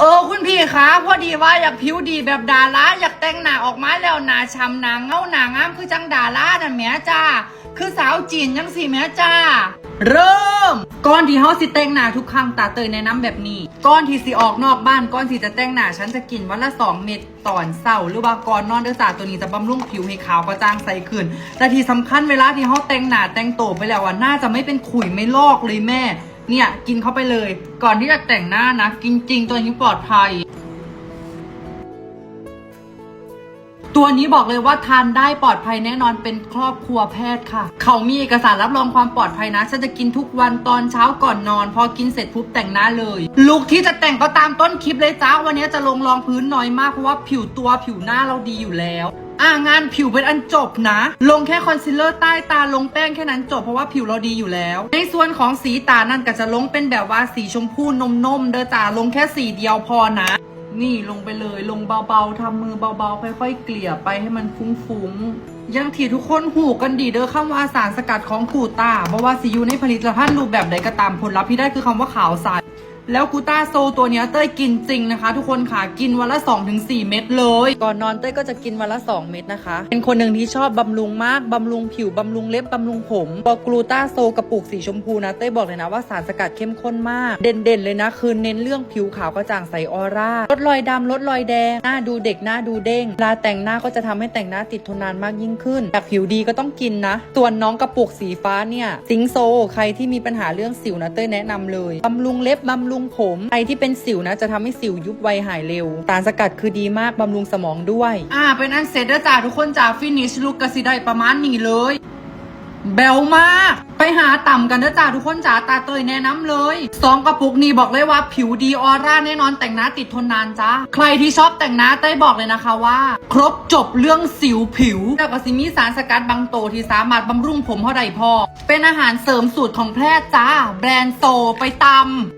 เออคุณพี่คะพอดีว่าอยากผิวดีแบบดาราอยากแต่งหน้าออกมาแล้วหน้าช้ำหน้าเงาหน้างามคือจังดาราน่ะแม่จ้าคือสาวจีนยังสิแม่จ้า เริ่มก่อนที่เฮาสิแต่งหน้าทุกครั้งตาเตยแนะนำแบบนี้ก่อนที่สิออกนอกบ้านก่อนที่จะแต่งหน้าฉันจะกินวันละ2เม็ดตอนเช้าหรือว่าก่อนนอนเด้อจ้าตัวนี้จะบำรุงผิวให้ขาวกระจ่างใสขึ้นแต่ที่สำคัญเวลาที่เฮาแต่งหน้าแต่งโตไปแล้วอะหน้าจะไม่เป็นขุยไม่ลอกเลยแม่ เนี่ย กินเข้าไปเลย ก่อนที่จะแต่งหน้านะ กินจริงตัวนี้ปลอดภัย ตัวนี้บอกเลยว่าทานได้ปลอดภัยแน่นอนเป็นครอบครัวแพทย์ค่ะ เขามีเอกสารรับรองความปลอดภัยนะฉันจะกินทุกวันตอนเช้าก่อนนอน พอกินเสร็จปุ๊บแต่งหน้าเลยลุคที่จะแต่งก็ตามต้นคลิปเลยจ้าวันนี้จะลงรองพื้นน้อยมากเพราะว่าผิวตัวผิวหน้าเราดีอยู่แล้ว อ่างานผิวเป็นอันจบนะ ลงแค่คอนซีลเลอร์ใต้ตาลงแป้งแค่นั้นจบเพราะว่าผิวเราดีอยู่แล้ว ในส่วนของสีตานั่นก็จะลงเป็นแบบว่าสีชมพูนมๆเด้อจ้าลงแค่สีเดียวพอนะ นี่ลงไปเลยลงเบาๆทำมือเบาๆ ค่อยๆ เกลี่ยไปให้มันฟุ้งๆ ยังที่ทุกคนหูกันดีเด้อคำว่าสารสกัดของกูตาเพราะว่าซียูในผลิตภัณฑ์รูปแบบใดก็ตามผลลัพธ์ที่ได้คือคำว่าขาวใส แล้วกูต้าโซตัวเนี้ยเต้ยกินจริงนะคะ ทุกคนค่ะกินวันละ 2-4 เม็ดเลย ก่อนนอนเต้ยก็จะกินวันละ 2 เม็ดนะคะ เป็นคนหนึ่งที่ชอบบำรุงมาก บำรุงผิว บำรุงเล็บ บำรุงผมพอกลูต้าโซกระปุกสีชมพูนะ เต้ยบอกเลยนะว่าสารสกัดเข้มข้นมาก เด่นๆเลยนะ คือเน้นเรื่องผิวขาวกระจ่างใสออร่าลดรอยดำลดรอยแดง หน้าดูเด็กหน้าดูเด้งเวลาแต่งหน้าก็จะทำให้แต่งหน้าติดทนนานมากยิ่งขึ้นอยากผิวดีก็ต้องกินนะส่วนน้องกระปุกสีฟ้าเนี่ยซิงโซ ใครที่มีปัญหาเรื่องสิวนะเต้ยแนะนำเลยบำรุงเล็บบำรุงผมใครที่เป็นสิวนะจะทำให้สิวยุบไวหายเร็ว สารสกัดคือดีมากบำรุงสมองด้วย อ่า เป็นอันเสร็จแล้วจ้าทุกคนจ้าฟินิชลุกกสิได้ประมาณนี้เลยเบลมาก ไปหาต่ำกันนะจ้าทุกคนจ๋าตาเตยแนะนำเลยสองกระปุกนี้บอกเลยว่าผิวดีออร่าแน่นอนแต่งหน้าติดทนนานจ้าใครที่ชอบแต่งหน้าเต้บอกเลยนะคะว่า ครบจบเรื่องสิวผิวแล้วก็สิมีสารสกัดบางโตที่สามารถบำรุงผมเท่าใดพอ เป็นอาหารเสริมสูตรของแพทย์จ้า แบรนด์โซไปตำ